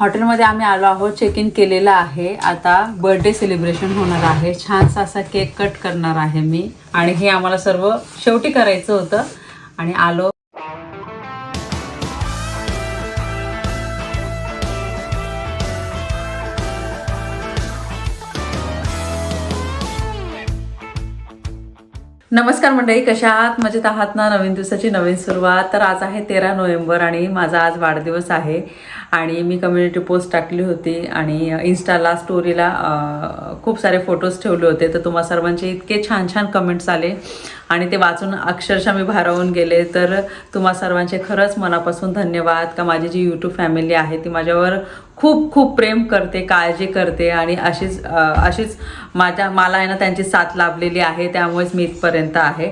हॉटेलमध्ये आम्ही आलो आहोत चेक इन केलेलं आहे. आता बर्थडे सेलिब्रेशन होणार आहे. छानसा असा केक कट करणार आहे मी. आणि हे आम्हाला सर्व शेवटी करायचं होतं. आणि आलो. नमस्कार मंडळी कशा आहात? मजेत आहात ना? नवीन दिवसाची नवीन सुरुवात. तर आज आहे तेरा नोव्हेंबर आणि माझा आज वाढदिवस आहे. आणि मी कम्युनिटी पोस्ट टाकली होती आणि इन्स्टाला स्टोरीला खूप सारे फोटोज ठेवले होते. तर तुम्हा सर्वांचे इतके छान छान कमेंट्स आले. आणि ते वाचून अक्षरशः मी भारावून गेले. तर तुम्हा सर्वांचे खरंच मनापासून धन्यवाद का माझी जी यूट्यूब फॅमिली आहे ती माझ्यावर खूप खूप प्रेम करते काळजी करते. आणि अशीच अशीच माझ्या मला आहे ना त्यांची साथ लाभलेली आहे. त्यामुळेच मी इथपर्यंत आहे.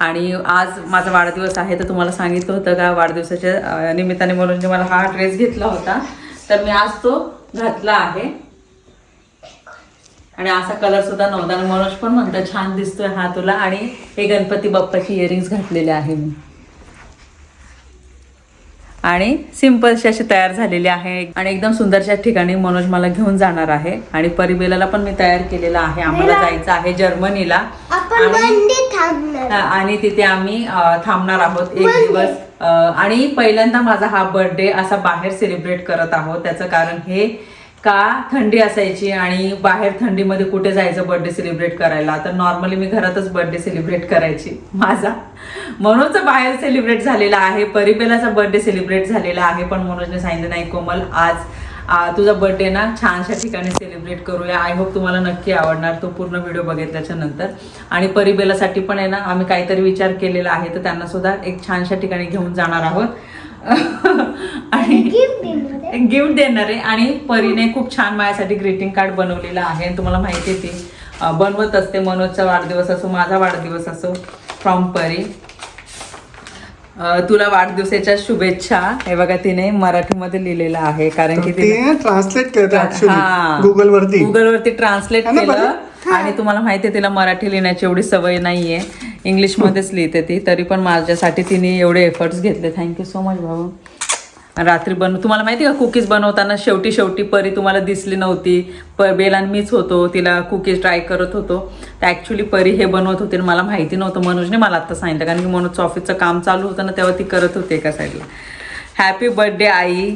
आणि आज माझा वाढदिवस आहे तर तुम्हाला सांगितलं होतं का वाढदिवसाच्या निमित्ताने म्हणून जे मला हा ड्रेस घेतला होता तर मी आज तो घातला आहे. आणि असा कलर सुद्धा नव्हता आणि मनोज पण म्हणतो छान दिसतोय हा तुला. आणि हे गणपती बाप्पाची इयरिंग्स घातलेले आहे मी. आणि सिम्पलशी अशी तयार झालेली आहे. आणि एकदम सुंदरशा ठिकाणी मनोज मला घेऊन जाणार आहे. आणि परिबेलाला पण मी तयार केलेला आहे. आम्हाला जायचं आहे जर्मनीला. आणि तिथे आम्ही थांबणार आहोत एक दिवस. आणि पहिल्यांदा माझा हा बर्थडे असा बाहेर सेलिब्रेट करत आहोत. त्याचं कारण हे का थंडी असायची आणि बाहेर थंडीमध्ये कुठे जायचं बर्थडे सेलिब्रेट करायला? तर नॉर्मली मी घरातच बर्थडे सेलिब्रेट करायची माझा. मनोजचा बाहेर सेलिब्रेट झालेला आहे परिबेलाचा बर्थडे सेलिब्रेट झालेला आहे पण मनोजने सांगितलं नाही कोमल आज तुझा बर्थडे ना छानशा ठिकाणी सेलिब्रेट करूया. आय होप तुम्हाला नक्की आवडणार. तो पूर्ण व्हिडिओ बघितल्याच्या नंतर. आणि परिबेलासाठी पण आहे ना आम्ही काहीतरी विचार केलेला आहे तर त्यांना सुद्धा एक छानशा ठिकाणी घेऊन जाणार आहोत. आणि गिफ्ट देणार आहे. आणि परीने खूप छान माझ्यासाठी ग्रीटिंग कार्ड बनवलेलं आहे. आणि तुम्हाला माहिती आहे ती बनवत असते. मनोजचा वाढदिवस असो माझा वाढदिवस असो फ्रॉम परी. तुला वाढदिवसाच्या शुभेच्छा. हे बघा तिने मराठीमध्ये लिहिलेलं आहे. कारण की तिने ते ट्रान्सलेट करते हा. ऍक्च्युली गुगल वरती गुगल वरती ट्रान्सलेट है केलं. आणि तुम्हाला माहिती आहे तिला मराठी लिहिण्याची एवढी सवय नाहीये. इंग्लिशमध्येच लिहिते ती तरी पण माझ्यासाठी तिने एवढे एफर्ट्स घेतले. थँक्यू सो मच भाऊ. रात्री बन तुम्हाला माहिती का कुकीज बनवताना शेवटी शेवटी परी तुम्हाला दिसली नव्हती. प बेलान मीच होतो तिला कुकीज ट्राय करत होतो. तर ॲक्च्युली परी हे बनवत होते आणि मला माहिती नव्हतं मनोजने मला आत्ता सांगितलं. कारण की मनोजचं ऑफिसचं काम चालू होतं ना तेव्हा ती करत होती एका साईडला हॅपी बर्थडे आई.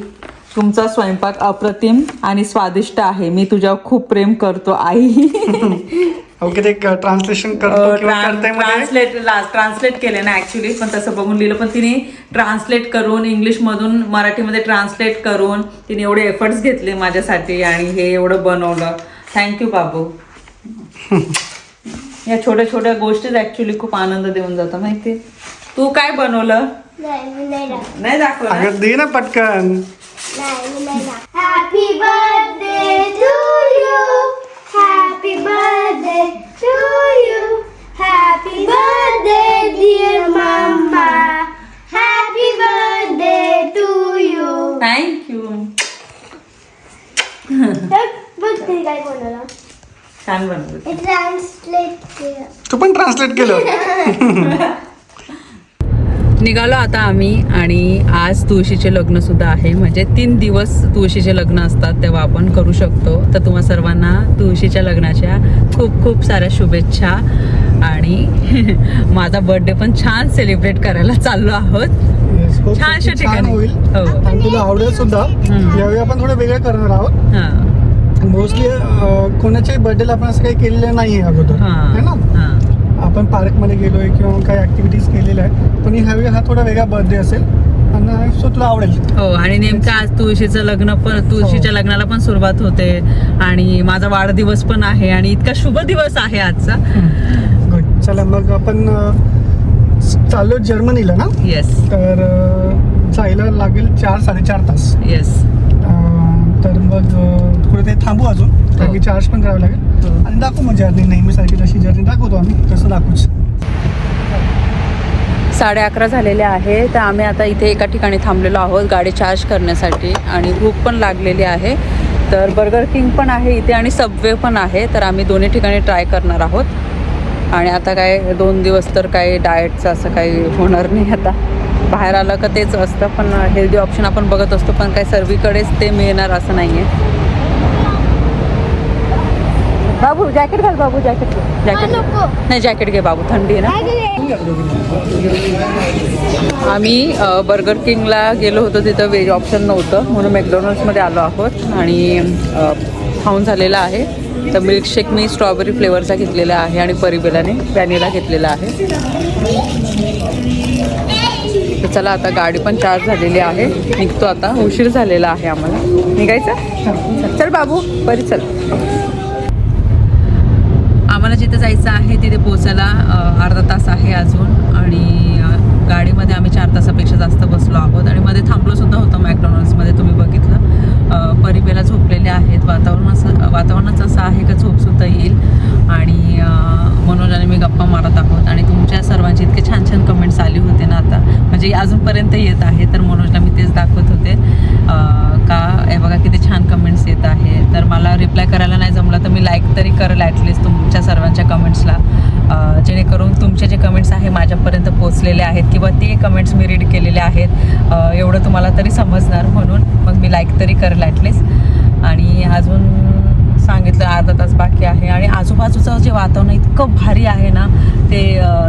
तुमचा स्वयंपाक अप्रतिम आणि स्वादिष्ट आहे. मी तुझ्यावर खूप प्रेम करतो आई. ओके ते ट्रान्सलेशन करतो किंवा करते मध्ये? ट्रान्सलेट ट्रान्सलेट केले ना ऍक्च्युली पण तसं बघून लिहिलं पण तिने ट्रान्सलेट करून इंग्लिश मधून मराठीमध्ये ट्रान्सलेट करून तिने एवढे एफर्ट्स घेतले माझ्यासाठी आणि हे एवढं बनवलं. थँक्यू बाबू. या छोट्या छोट्या गोष्टीच ऍक्च्युली खूप आनंद देऊन जातं माहिती? तू काय बनवलं? नाही मी नाही राहत. नाही दाखवलं अगं दे ना पटकन. नाही मी नाही happy birthday to you happy birthday to you happy birthday dear mumma happy birthday to you thank you बघ तरी काय बनवलं छान बनवलं हे ट्रान्सलेट केलं तू पण ट्रान्सलेट केलं निघालो आता आम्ही आणि आज तुळशीचे लग्न सुद्धा आहे. म्हणजे तीन दिवस तुळशीचे लग्न असतात तेव्हा आपण करू शकतो. तर तुम्हा सर्वांना तुळशीच्या लग्नाच्या खूप खूप साऱ्या शुभेच्छा आणि माझा बर्थडे पण छान सेलिब्रेट करायला चाललो आहोत. छानशा छान ठिकाणी. होईल. हो. आणि तुला आवडेल सुद्धा. यावेळी आपण थोडं वेगळं करणार आहोत. हां. मोस्टली कोणाच्याही बर्थडेला आपण असं काही केलेलं नाही अगोदर. हां. ना? आपण पार्कमध्ये गेलोय किंवा मग काही ऍक्टिव्हिटीज केलेल्या आहेत पण ह्यावेळी हा थोडा वेगळा बर्थडे असेल आणि सो तुला आवडेल. हो आणि नेमकं आज तुळशीचं लग्न पण तुळशीच्या लग्नाला पण सुरुवात होते आणि माझा वाढदिवस पण आहे आणि इतका शुभ दिवस आहे आजचा. गुड चला मग आपण चाललो जर्मनीला ना? येस तर जायला लागेल चार साडेचार तास. येस तर मग थोडं ते थांबू अजून कारण की हो. चार्ज पण करावं लागेल. आणि दाखवू मग म्हणजे जर्नी नेहमीसारखी जशी जर्नी दाखवतो आम्ही तसं दाखवूच. साडे अकरा झालेले आहे तर आम्ही आता इथे एका ठिकाणी थांबलेलो आहोत गाडी चार्ज करण्यासाठी आणि भूक पण लागलेली आहे. तर बर्गर किंग पण आहे इथे आणि सबवे पण आहे तर आम्ही दोन्ही ठिकाणी ट्राय करणार आहोत. आणि आता काय दोन दिवस तर काही डाएटचं असं काही होणार नाही आता. बाहेर आलं का तेच असतं पण हेल्दी ऑप्शन आपण बघत असतो पण काय सर्वीकडेच ते मिळणार असं नाही आहे बाबू जॅकेट घाल बाबू जॅकेट जॅकेट नको. नाही जॅकेट घे बाबू थंडी आहे ना. आम्ही बर्गर किंगला गेलो होतो तिथं व्हेज ऑप्शन नव्हतं म्हणून मॅकडॉनल्ड्समध्ये आलो आहोत. आणि खाऊन झालेला आहे. तर मिल्कशेक मी स्ट्रॉबेरी फ्लेवरचा घेतलेला आहे आणि परिबेलाने व्हॅनिला घेतलेला आहे. तर चला आता गाडी पण चार्ज झालेली आहे. निघतो आता. उशीर झालेला आहे आम्हाला. निघायचं? चल बाबू बरी चल. मला जिथे जायचं आहे तिथे पोचायला अर्धा तास आहे अजून. आणि गाडीमध्ये आम्ही चार तासापेक्षा जास्त बसलो आहोत. आणि मध्ये थांबलोसुद्धा होतं होतो मॅकडॉनल्ड्समध्ये तुम्ही बघितलं. परिबेला झोपलेले आहेत. वातावरण असं वातावरणच असं आहे का झोपसुद्धा येईल. आणि म्हणून आणि मी गप्पा मारत आहोत. आणि तुमच्या सर्वांचे इतके छान छान कमेंट्स आले होते ना आता. म्हणजे अजूनपर्यंत येत आहे तर मनोजला मी तेच दाखवत होते. का हे बघा किती छान कमेंट्स येत आहे तर मला रिप्लाय करायला नाही जमलं तर मी लाईक तरी करेल ॲटलिस्ट तुमच्या सर्वांच्या कमेंट्सला जेणेकरून तुमचे जे कमेंट्स आहे माझ्यापर्यंत पोचलेले आहेत किंवा ते कमेंट्स मी रीड केलेले आहेत एवढं तुम्हाला तरी समजणार म्हणून मग मी लाईक तरी करेल ॲटलिस्ट आणि अजून सांगितलं अर्धा तास बाकी आहे. आणि आजूबाजूचं जे वातावरण इतकं भारी आहे ना ते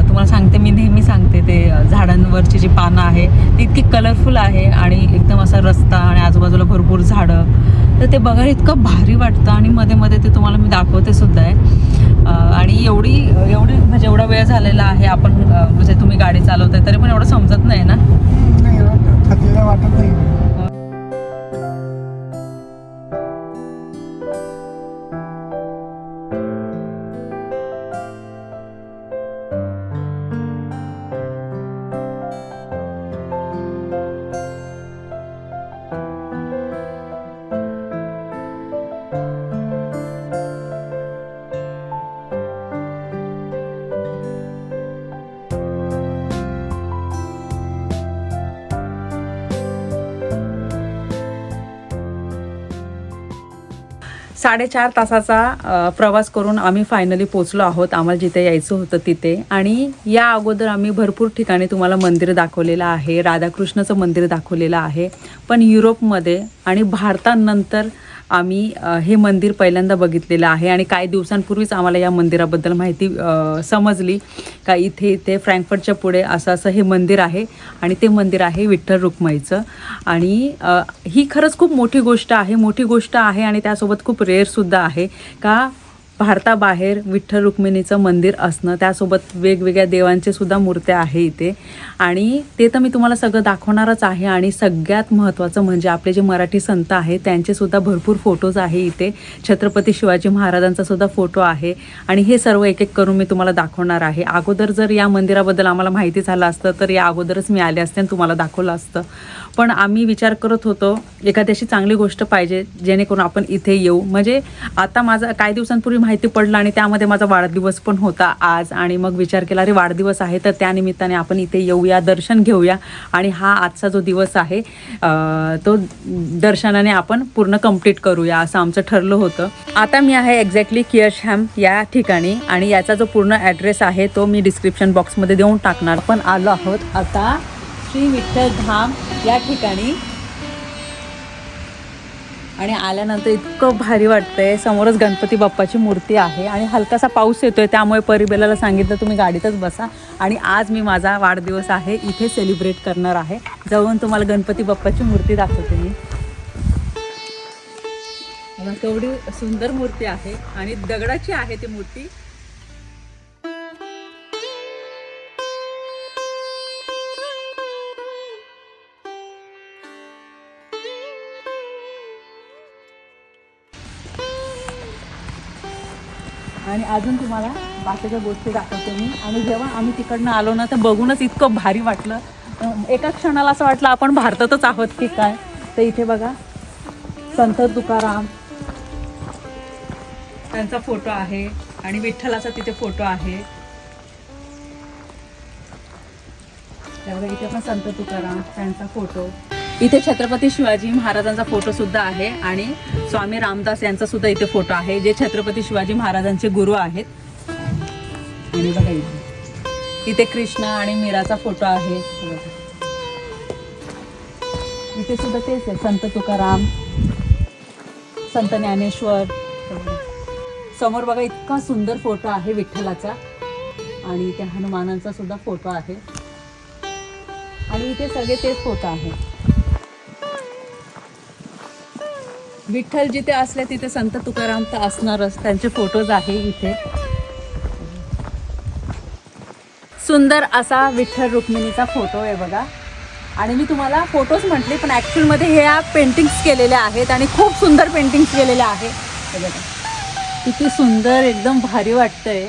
तुम्हाला सांगते मी नेहमी सांगते ते झाडांवरची जी पानं आहे ती इतकी कलरफुल आहे आणि एकदम असा रस्ता आणि आजूबाजूला भरपूर झाडं. तर ते बघायला इतकं भारी वाटतं आणि मध्ये मध्ये ते तुम्हाला मी दाखवते सुद्धा आहे. आणि एवढी एवढी म्हणजे एवढा वेळ झालेला आहे आपण म्हणजे तुम्ही गाडी चालवताय तरी पण एवढं समजत नाही ना? वाटत नाही. साडेचार तासाचा प्रवास करून आम्ही फायनली पोचलो आहोत. आम्हाला जिथे यायचं होतं तिथे. आणि या अगोदर आम्ही भरपूर ठिकाणी तुम्हाला मंदिर दाखवलेलं आहे. राधाकृष्णाचं मंदिर दाखवलेलं आहे. पण युरोपमध्ये आणि भारतानंतर आम्ही हे मंदिर पहिल्यांदा बघितलेलं आहे आणि काही दिवसांपूर्वीच आम्हाला या मंदिराबद्दल माहिती समजली का इथे इथे फ्रँकफर्टच्या पुढे असं असं हे मंदिर आहे आणि ते मंदिर आहे विठ्ठल रुक्माईचं. आणि ही खरंच खूप मोठी गोष्ट आहे मोठी गोष्ट आहे आणि त्यासोबत खूप रेअरसुद्धा आहे का भारताबाहेर विठ्ठल रुक्मिणीचं मंदिर असणं त्यासोबत वेगवेगळ्या देवांचे सुद्धा मूर्त्या आहे इथे. आणि ते तर मी तुम्हाला सगळं दाखवणारच आहे. आणि सगळ्यात महत्त्वाचं म्हणजे आपले जे मराठी संत आहेत त्यांचे सुद्धा भरपूर फोटोज आहे इथे. छत्रपती शिवाजी महाराजांचा सुद्धा फोटो आहे. आणि हे सर्व एक एक करून मी तुम्हाला दाखवणार आहे. अगोदर जर या मंदिराबद्दल आम्हाला माहिती झालं असतं तर या अगोदरच मी आले असते आणि तुम्हाला दाखवलं असतं. पण आम्ही विचार करत होतो एखाद्याशी चांगली गोष्ट पाहिजे जेणेकरून आपण इथे येऊ. म्हणजे आता माझा काही दिवसांपूर्वी माहिती पडलं आणि त्यामध्ये माझा वाढदिवस पण होता आज. आणि मग विचार केला अरे वाढदिवस आहे तर त्या निमित्ताने आपण इथे येऊया दर्शन घेऊया. आणि हा आजचा जो दिवस आहे तो दर्शनाने आपण पूर्ण कंप्लीट करूया असं आमचं ठरलं होतं. आता मी आहे एक्झॅक्टली कियर्शहॅम या ठिकाणी आणि याचा जो पूर्ण ॲड्रेस आहे तो मी डिस्क्रिप्शन बॉक्समध्ये देऊन टाकणार. पण आलो आहोत आता श्री विठ्ठल धाम या ठिकाणी. आणि आल्यानंतर इतकं भारी वाटतंय. समोरच गणपती बाप्पाची मूर्ती आहे आणि हलकासा पाऊस येतोय त्यामुळे परिबेलाला सांगितलं तुम्ही गाडीतच बसा. आणि आज मी माझा वाढदिवस आहे इथे सेलिब्रेट करणार आहे. जवळून तुम्हाला गणपती बाप्पाची मूर्ती दाखवते मी. तेवढी केवढी सुंदर मूर्ती आहे आणि दगडाची आहे ती मूर्ती. अजून तुम्हाला बाकीच्या गोष्टी दाखवते मी. आणि जेव्हा आम्ही तिकडनं आलो ना तर बघूनच इतकं भारी वाटलं. एका क्षणाला असं वाटलं आपण भारतातच आहोत की काय? तर इथे बघा संत तुकाराम. त्यांचा फोटो आहे आणि विठ्ठलाचा तिथे फोटो आहे. त्यामुळे इथे पण संत तुकाराम त्यांचा फोटो. इथे छत्रपती शिवाजी महाराजांचा फोटो सुद्धा आहे आणि स्वामी रामदास यांचा सुद्धा इथे फोटो आहे जे छत्रपती शिवाजी महाराजांचे गुरु आहेत. आणि बघा इथे. इथे कृष्ण आणि मीराचा फोटो आहे. इथे सुद्धा तेच आहे संत तुकाराम संत ज्ञानेश्वर. समोर बघा इतका सुंदर फोटो आहे विठ्ठलाचा आणि त्या हनुमानांचा सुद्धा फोटो आहे. आणि इथे सगळे तेच फोटो आहे विठ्ठल जिथे असले तिथे संत तुकाराम तर असणारच. त्यांचे फोटोज आहे इथे. सुंदर असा विठ्ठल रुक्मिणीचा फोटो आहे बघा. आणि मी तुम्हाला फोटोज म्हटले पण ॲक्च्युअलमध्ये हे या पेंटिंग्स केलेल्या आहेत आणि खूप सुंदर पेंटिंग्स केलेल्या आहेत. बघा. किती सुंदर एकदम भारी वाटतंय.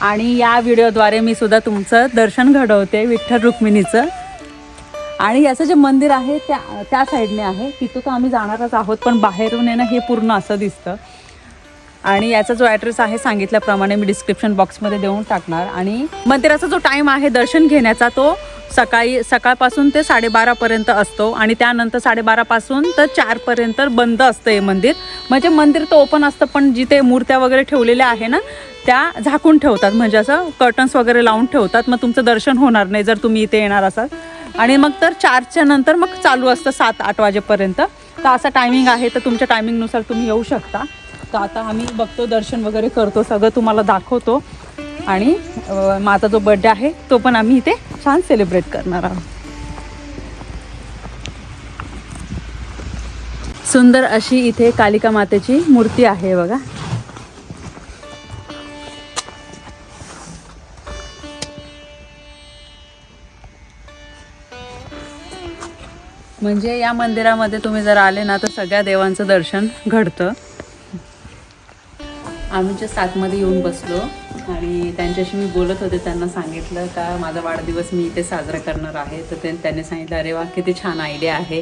आणि या व्हिडिओद्वारे मी सुद्धा तुमचं दर्शन घडवते विठ्ठल रुक्मिणीचं. आणि याचं जे मंदिर आहे त्या त्या साईडने आहे. तिथं तर आम्ही जाणारच आहोत पण बाहेरून आहे ना हे पूर्ण असं दिसतं. आणि याचा जो ॲड्रेस आहे सांगितल्याप्रमाणे मी डिस्क्रिप्शन बॉक्समध्ये देऊन टाकणार. आणि मंदिराचा जो टाईम आहे दर्शन घेण्याचा तो सकाळी सकाळपासून ते साडेबारापर्यंत असतो. आणि त्यानंतर साडेबारापासून तर चारपर्यंत बंद असतं हे मंदिर. म्हणजे मंदिर तर ओपन असतं पण जिथे मूर्त्या वगैरे ठेवलेल्या आहे ना त्या झाकून ठेवतात. म्हणजे असं कर्टन्स वगैरे लावून ठेवतात. मग तुमचं दर्शन होणार नाही जर तुम्ही इथे येणार असाल. आणि मग तर चारच्या नंतर मग चालू असतं सात आठ वाजेपर्यंत. तर असा टायमिंग आहे तर तुमच्या टायमिंगनुसार तुम्ही येऊ शकता. तर आता आम्ही बघतो दर्शन वगैरे करतो सगळं तुम्हाला दाखवतो. आणि माझा जो बड्डे आहे तो पण आम्ही इथे छान सेलिब्रेट करणार आहोत. सुंदर अशी इथे कालिका मातेची मूर्ती आहे बघा. म्हणजे या मंदिरामध्ये तुम्ही जर आले ना तर सगळ्या देवांचं दर्शन घडतं. आम्ही जे सातमध्ये येऊन बसलो आणि त्यांच्याशी मी बोलत होते. त्यांना सांगितलं का माझा वाढदिवस मी इथे साजरा करणार आहे. तर ते त्यांनी सांगितलं अरे वा किती छान आयडिया आहे.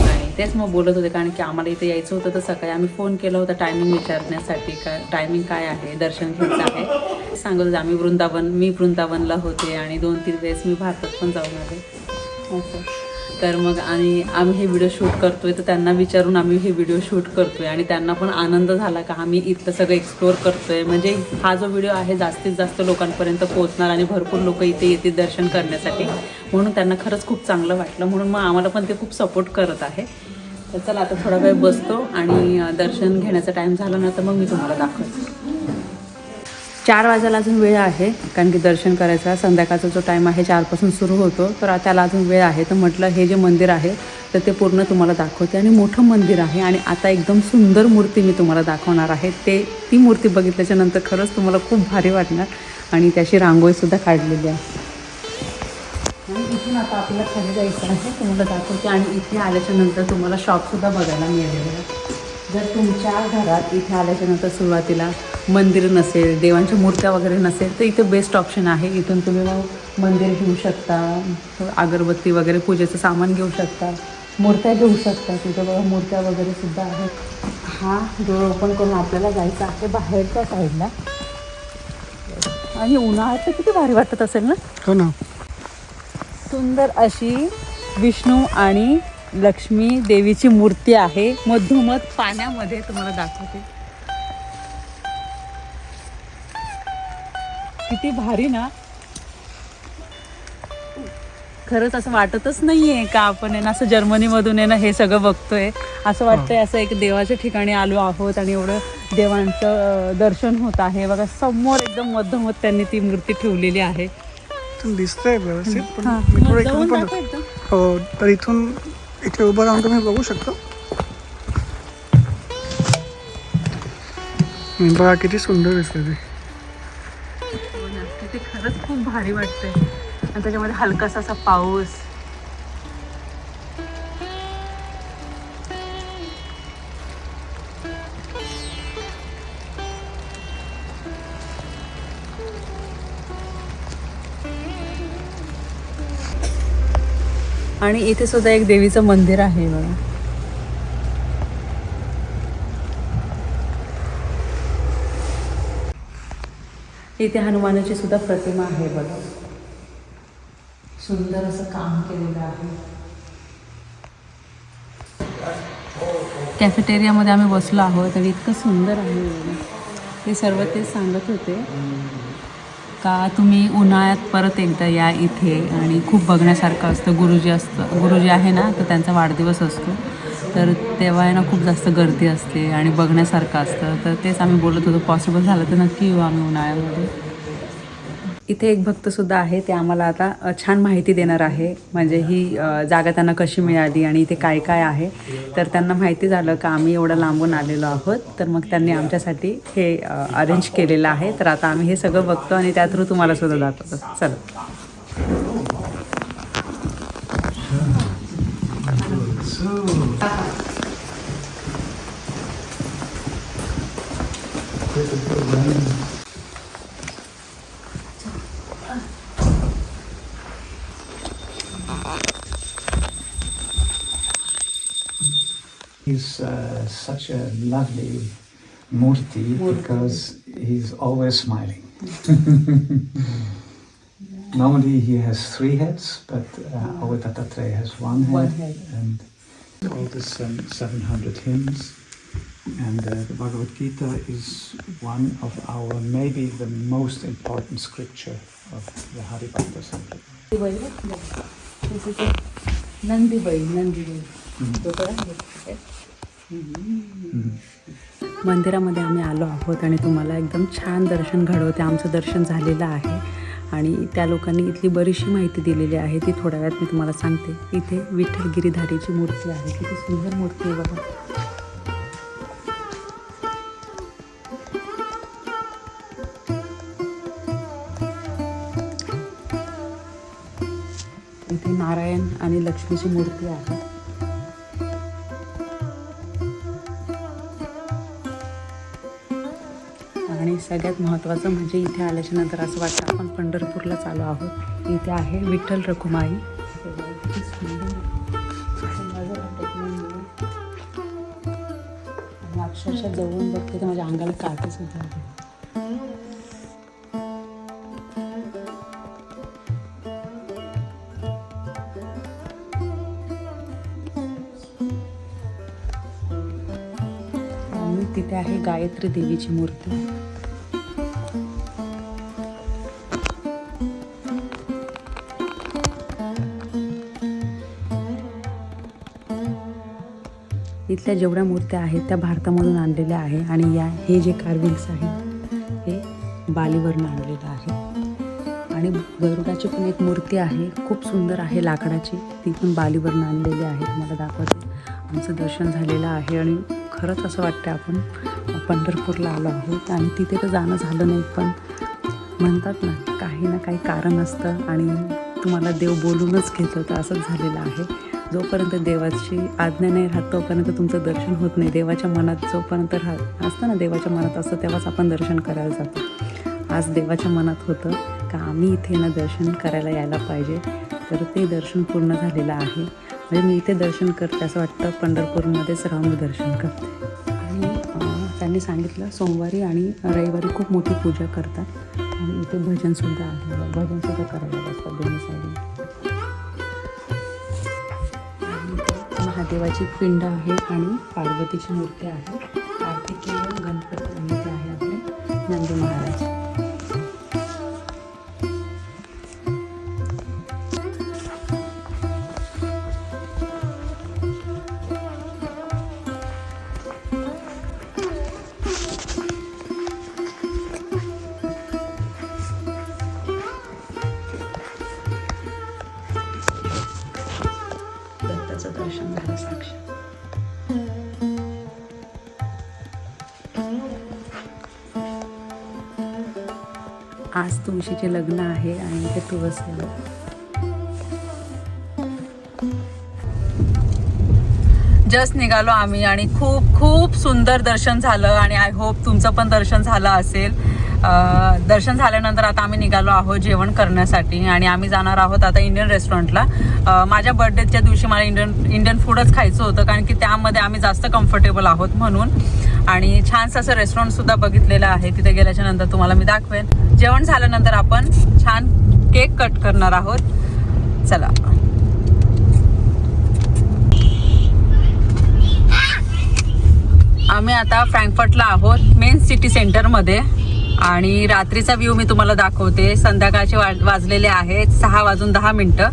आणि तेच मग बोलत होते कारण की आम्हाला इथे यायचं होतं तर सकाळी आम्ही फोन केला होता टायमिंग विचारण्यासाठी का टायमिंग काय आहे दर्शन घ्यायचं आहे. सांगत होते आम्ही वृंदावन मी वृंदावनला होते आणि दोन तीन वेळेस मी भारतात पण जाऊन आले. असं. तर मग आणि आम्ही हे व्हिडिओ शूट करतोय तर त्यांना विचारून आम्ही हे व्हिडिओ शूट करतोय आणि त्यांना पण आनंद झाला का आम्ही इथलं सगळं एक्सप्लोअर करतोय. म्हणजे हा जो व्हिडिओ आहे जास्तीत जास्त लोकांपर्यंत पोहोचणार आणि भरपूर लोक इथे येतील दर्शन करण्यासाठी. म्हणून त्यांना खरंच खूप चांगलं वाटलं. म्हणून मग आम्हाला पण ते खूप सपोर्ट करत आहे. तर चला आता थोडा वेळ बसतो आणि दर्शन घेण्याचा टाईम झाला ना तर मग मी तुम्हाला दाखवतो. चार वाजायला अजून वेळ आहे कारण की दर्शन करायचा संध्याकाळचा जो टाईम आहे चारपासून सुरू होतो. तर त्याला अजून वेळ आहे. तर म्हटलं हे जे मंदिर आहे तर ते पूर्ण तुम्हाला दाखवते. आणि मोठं मंदिर आहे. आणि आता एकदम सुंदर मूर्ती मी तुम्हाला दाखवणार आहे. ते ती मूर्ती बघितल्याच्या नंतर खरंच तुम्हाला खूप भारी वाटणार. आणि त्याची रांगोळीसुद्धा काढलेली आहे. आणि इथून आता आपल्याला खाली जायचं आहे. तुम्हाला दाखवते. आणि इथे आल्याच्यानंतर तुम्हाला शॉपसुद्धा बघायला मिळालेलं आहे जर तुमच्या घरात इथे आल्याच्यानंतर सुरुवातीला मंदिर नसेल देवांच्या मूर्त्या वगैरे नसेल तर इथे बेस्ट ऑप्शन आहे. इथून तुम्ही मग मंदिर घेऊ शकता अगरबत्ती वगैरे पूजेचं सामान घेऊ शकता मूर्त्या घेऊ शकता. तिथे बघा मूर्त्या वगैरे सुद्धा आहेत. हा डोळ ओपन करून आपल्याला जायचं आहे बाहेरच्या साईडला आणि उन्हाळ्यात तर किती भारी वाटत असेल ना? हो ना. सुंदर अशी विष्णू आणि लक्ष्मी देवीची मूर्ती आहे. मधोमध पाण्यामध्ये तुम्हाला दाखवते. किती भारी ना? खरंच असं वाटतच नाहीये का आपण आहे ना असं जर्मनीमधून आहे ना हे सगळं बघतोय. असं वाटतंय असं एक देवाच्या ठिकाणी आलो आहोत आणि एवढं देवांचं दर्शन होत आहे. बघा समोर एकदम मधोमध त्यांनी ती मूर्ती ठेवलेली आहे. दिसतंय व्यवस्थित पण हा. हो इथून इथे उभं राहून तुम्ही बघू शकता. बघा किती सुंदर दिसते ते. हो तिथे खरंच खूप भारी वाटतंय. आणि त्याच्यामध्ये हलकासा असा पाऊस. आणि इथे सुद्धा एक देवीचं मंदिर आहे बघा. इथे हनुमानाची सुद्धा प्रतिमा आहे बघा. सुंदर असं काम केलेलं आहे. कॅफेटेरियामध्ये आम्ही बसलो आहोत आणि इतकं सुंदर आहे. हे ते सर्व ते सांगत होते. का तुम्ही उन्हाळ्यात परत एकदा या इथे? आणि खूप बघण्यासारखं असतं. गुरुजी असतं गुरुजी आहे ना तर त्यांचा वाढदिवस असतो. तर तेव्हा आहे ना खूप जास्त गर्दी असते आणि बघण्यासारखं असतं. तर तेच आम्ही बोलत होतो. पॉसिबल झालं तर नक्की येऊ आम्ही उन्हाळ्यामध्ये. इथे एक भक्तसुद्धा आहे ते आम्हाला आता छान माहिती देणार आहे. म्हणजे ही जागा त्यांना कशी मिळाली आणि इथे काय काय आहे. तर त्यांना माहिती झालं का आम्ही एवढं लांबून आलेलो आहोत. तर मग त्यांनी आमच्यासाठी हे अरेंज केलेलं आहे. तर आता आम्ही हे सगळं बघतो आणि त्या थ्रू तुम्हाला सुद्धा दाखवतो. चला. He's uh, such a lovely Murti, because he's always smiling. Normally he has three heads, but uh, our has one head, one head. And all the um, 700 hymns. And uh, the Bhagavad Gita is one of our, maybe the most important scripture of the Haribhakta Sampradaya. Nandi Bai, Nandi मंदिरामध्ये आम्ही आलो आहोत आणि तुम्हाला एकदम छान दर्शन घडवते. आमचं दर्शन झालेलं आहे. आणि त्या लोकांनी इथली बरीचशी माहिती दिलेली आहे. ती थोड्या वेळात मी तुम्हाला सांगते. इथे विठ्ठल गिरीधारीची मूर्ती आहे. किती सुंदर मूर्ती आहे बघा इथे नारायण आणि लक्ष्मीची मूर्ती आहे. सगळ्यात महत्त्वाचं म्हणजे इथे आल्याच्यानंतर असं वाटतं आपण पंढरपूरला चालू आहोत. इथे आहे विठ्ठल रखुमाई. अक्षरशः जवळून बघते तर माझ्या अंगाला काटे सुद्धा तिथे आहे गायत्री देवीची मूर्ती. इथल्या जेवढ्या मूर्त्या आहेत त्या भारतामधून आणलेल्या आहे आणि या हे जे कार्विंग्स आहेत हे बालीवरनं आणलेलं आहे. आणि गरुडाची पण एक मूर्ती आहे खूप सुंदर आहे लाकडाची. ती पण बालीवरनं आणलेली आहे तुम्हाला दाखवते. आमचं दर्शन झालेलं आहे आणि खरंच असं वाटतं आपण पंढरपूरला आलो आहोत. आणि तिथे तर जाणं झालं नाही पण म्हणतात ना काही ना काही कारण असतं आणि तुम्हाला देव बोलूनच घेत तर असंच झालेलं आहे. जोपर्यंत देवाची आज्ञा नाही राहत तोपर्यंत तुमचं दर्शन होत नाही. देवाच्या मनात जोपर्यंत राहत असतं ना देवाच्या मनात असतं तेव्हाच आपण दर्शन करायला जातो. आज देवाच्या मनात होतं का आम्ही इथे ना दर्शन करायला यायला पाहिजे? तर ते दर्शन पूर्ण झालेलं आहे. म्हणजे मी इथे दर्शन करते असं वाटतं पंढरपूरमध्येच राहून दर्शन करते. आणि त्यांनी सांगितलं सोमवारी आणि रविवारी खूप मोठी पूजा करतात. आणि इथे भजनसुद्धा आहे. भजनसुद्धा करायला बसतात दोन्ही साईडला. महादेवाची पिंड आहे आणि पार्वतीची मूर्ती आहे. आरती केवळ गणपती आणि आहे आपले. नंदी महाराज. दिवशीचे लग्न आहे आणि ते तुळस जस्ट निघालो आम्ही आणि खूप खूप सुंदर दर्शन झालं आणि आय होप तुमचं पण दर्शन झालं असेल. दर्शन झाल्यानंतर आता आम्ही निघालो आहोत जेवण करण्यासाठी आणि आम्ही जाणार आहोत आता इंडियन रेस्टॉरंटला माझ्या बर्थडेच्या दिवशी मला इंडियन इंडियन फूडच खायचं होतं कारण की त्यामध्ये आम्ही जास्त कम्फर्टेबल आहोत म्हणून. आणि छानसं असं रेस्टॉरंट सुद्धा बघितलेलं आहे. तिथे गेल्याच्यानंतर तुम्हाला मी दाखवेन. जेवण झाल्यानंतर आपण छान केक कट करणार आहोत. चला. आम्ही आता फ्रँकफर्टला आहोत मेन सिटी सेंटरमध्ये आणि रात्रीचा व्ह्यू मी तुम्हाला दाखवते. संध्याकाळचे वाज वाजलेले आहेत. सहा वाजून दहा मिनटं.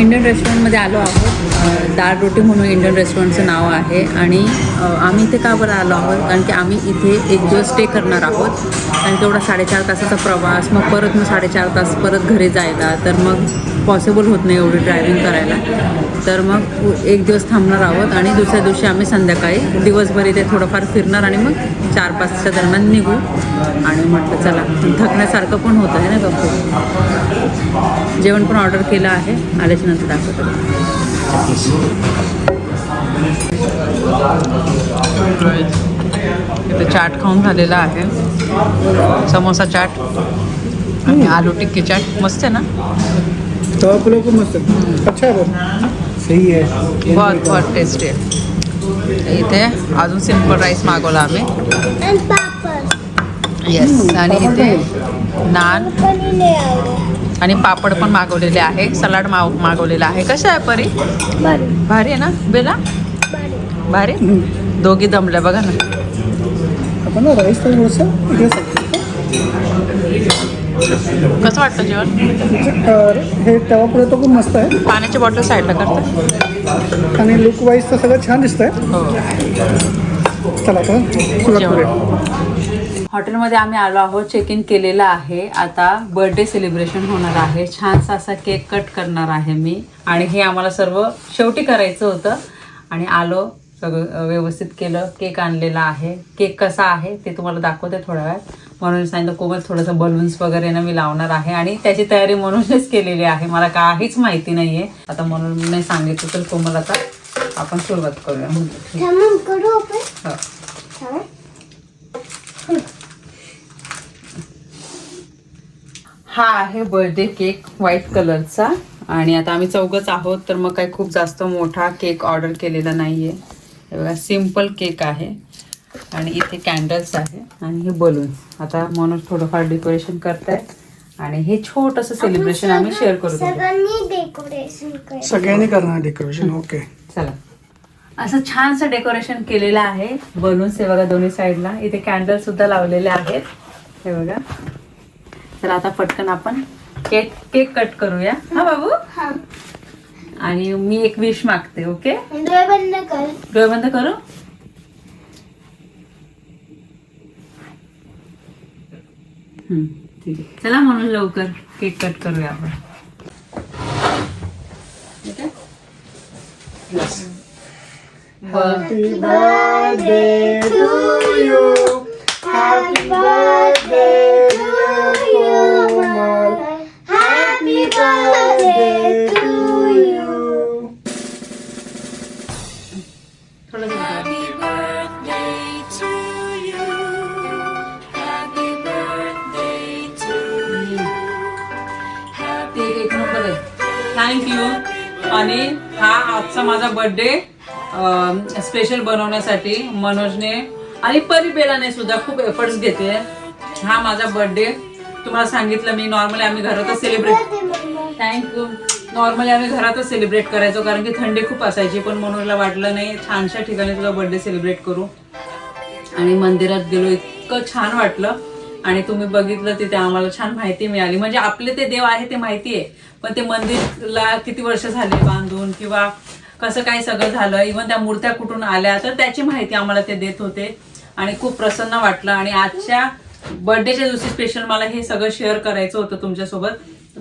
इंडियन रेस्टॉरंटमध्ये आलो आहोत. दाळ दाल रोटी म्हणून इंडियन रेस्टॉरंटचं नाव आहे. आणि आम्ही इथे का बरं आलो आहोत? कारण की आम्ही इथे एक दिवस स्टे करणार आहोत. आणि तेवढा साडेचार तासाचा प्रवास मग परत मग साडेचार तास परत घरी जायला. तर मग पॉसिबल होत नाही एवढी ड्रायव्हिंग करायला. तर मग एक दिवस थांबणार आहोत आणि दुसऱ्या दिवशी आम्ही संध्याकाळी दिवसभर इथे थोडंफार फिरणार आणि मग चार पाचच्या दरम्यान निघू. आणि म्हटलं चला थकण्यासारखं पण होतं आहे ना गप्पू जेवण पण ऑर्डर केलं आहे आल्याच्यानंतर दाखवतो. इथे चाट खाऊन झालेला आहे. समोसा चाट आणि आलू टिक्की चाट. मस्त आहे ना? तवा पुलाव खूप मस्त आहे. अच्छा आहे बघ सही आहे बहुत बहुत टेस्टी आहे इथे अजून सिंपल राईस मागवला आम्ही आणि पापड येस आणि इथे नान। पण. आणि पापड पण मागवलेले आहे. सलाड माव मागवलेला आहे. कसं आहे परी? भारी. आहे ना? बेला? बरं भारी? दोघी दमल्या बघा ना. आपण ना राईस तर थोडंसं इकडे सांगतो कसं वाटतं जेवण? हे तवा पुलाव तर खूप मस्त आहे. पाण्याची बॉटल साईडला करता? आणि लुक वाईज तर सगळं छान दिसतंय. हो. चला हॉटेलमध्ये आम्ही आलो आहोत चेक इन केलेलं आहे. आता बर्थडे सेलिब्रेशन होणार आहे. छानसा असा केक कट करणार आहे मी. आणि हे आम्हाला सर्व शेवटी करायचं होतं. आणि आलो सगळं व्यवस्थित केलं. केक आणलेला आहे. केक कसा आहे ते तुम्हाला दाखवते थोड्या वेळात. म्हणून सांगितलं कोमल थोडंसं बलून्स वगैरे ना मी लावणार आहे. आणि त्याची तयारी म्हणूनच केलेली आहे. मला काहीच माहिती नाही आहे आता म्हणून नाही सांगितलं तर कोमल आता आपण सुरुवात करूया. हो. हा आहे बर्थडे केक व्हाईट कलरचा आणि आता आम्ही चौघच आहोत तर मग काही खूप जास्त मोठा केक ऑर्डर केलेला नाहीये. हे बघा सिंपल केक आहे. आणि इथे कॅन्डल्स आहे. आणि हे बलून आता म्हणून थोडंफार डेकोरेशन करताय आणि हे छोटंसं सेलिब्रेशन आम्ही शेअर करू. सगळ्यांनी डेकोरेशन कर. सगळ्यांनी करणार डेकोरेशन ओके चला. असं छानसं डेकोरेशन केलेलं आहे. बलून्स हे बघा दोन्ही साईडला इथे कॅन्डल सुद्धा लावलेले आहेत. हे बघा. तर आता पटकन आपण केक केक कट करूया. हा बाबू? हा. आणि मी एक विश मागते ओके डोळे बंद कर डोळे बंद करू हम्म, ठीक आहे चला म्हणून लवकर केक कट करूया आपण Happy birthday to you. Happy birthday. माझा बर्थडे स्पेशल बनवण्यासाठी मनोजने आणि परिबेलाने सुद्धा खूप एफर्ट्स घेते हा माझा बर्थडे तुम्हाला सांगितलं मी नॉर्मली आम्ही घरातच सेलिब्रेट थँक्यू नॉर्मली आम्ही घरातच सेलिब्रेट करायचो कारण की थंडी खूप असायची पण मनोजला वाटलं नाही छानशा ठिकाणी तुझा बर्थडे सेलिब्रेट करू. आणि मंदिरात गेलो इतकं छान वाटलं. आणि तुम्ही बघितलं तिथे आम्हाला छान माहिती मिळाली. म्हणजे आपले ते देव आहे ते माहिती आहे. पण ते मंदिरला किती वर्ष झाले बांधून किंवा कसं काय सगळं झालं इव्हन त्या मूर्त्या कुठून आल्या तर त्याची माहिती आम्हाला ते देत होते. आणि खूप प्रसन्न वाटलं. आणि आजच्या बर्थडेच्या दिवशी स्पेशल मला हे सगळं शेअर करायचं होतं तुमच्यासोबत.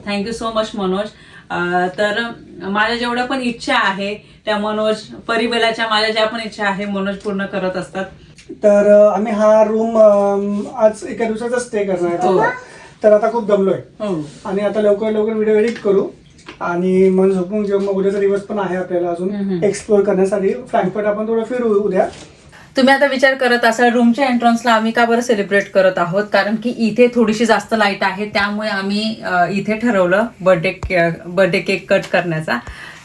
Thank you so much Manoj. तर माझ्या जेवढ्या पण इच्छा आहे त्या मनोज परिबेलाच्या माझ्या ज्या पण इच्छा आहे मनोज पूर्ण करत असतात. तर आम्ही हा रूम आज एका दिवसाचा स्टे करणार हो. तर आता खूप दमलोय. हो. आणि आता लवकर लवकर व्हिडिओ एडिट करू. आणि मन झोपून घेऊ मग उद्याचा दिवस पण आहे आपल्याला अजून एक्सप्लोर करण्यासाठी फ्रँकफर्ट आपण थोडं फिरू उद्या. तुम्ही आता विचार करत असाल रूमच्या एंट्रन्सला आम्ही का बरं सेलिब्रेट करत आहोत? कारण की इथे थोडीशी जास्त लाइट आहे त्यामुळे आम्ही इथे ठरवलं बर्थडे बर्थडे केक कट करण्याचा.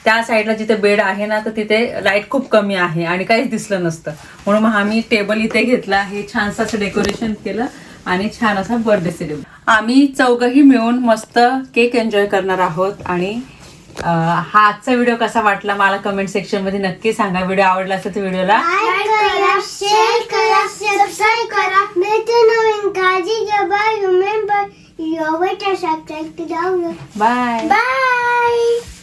त्या साईडला जिथे बेड आहे ना तर तिथे लाइट खूप कमी आहे आणि काहीच दिसलं नसतं. म्हणून मग आम्ही टेबल इथे घेतला हे छानसं असं डेकोरेशन केलं. आणि छान असा बर्थडे सेलिब्रेट. आम्ही चौघही मिळून मस्त केक एन्जॉय करणार आहोत आणि हा आजचा व्हिडिओ कसा वाटला मला कमेंट सेक्शनमध्ये नक्की सांगा. व्हिडिओ आवडला असेल तर व्हिडिओला करा शेअर करा सबस्क्राईब करा. भेटू नवीन काळजी घ्या. Bye remember your wait subscribe to bye bye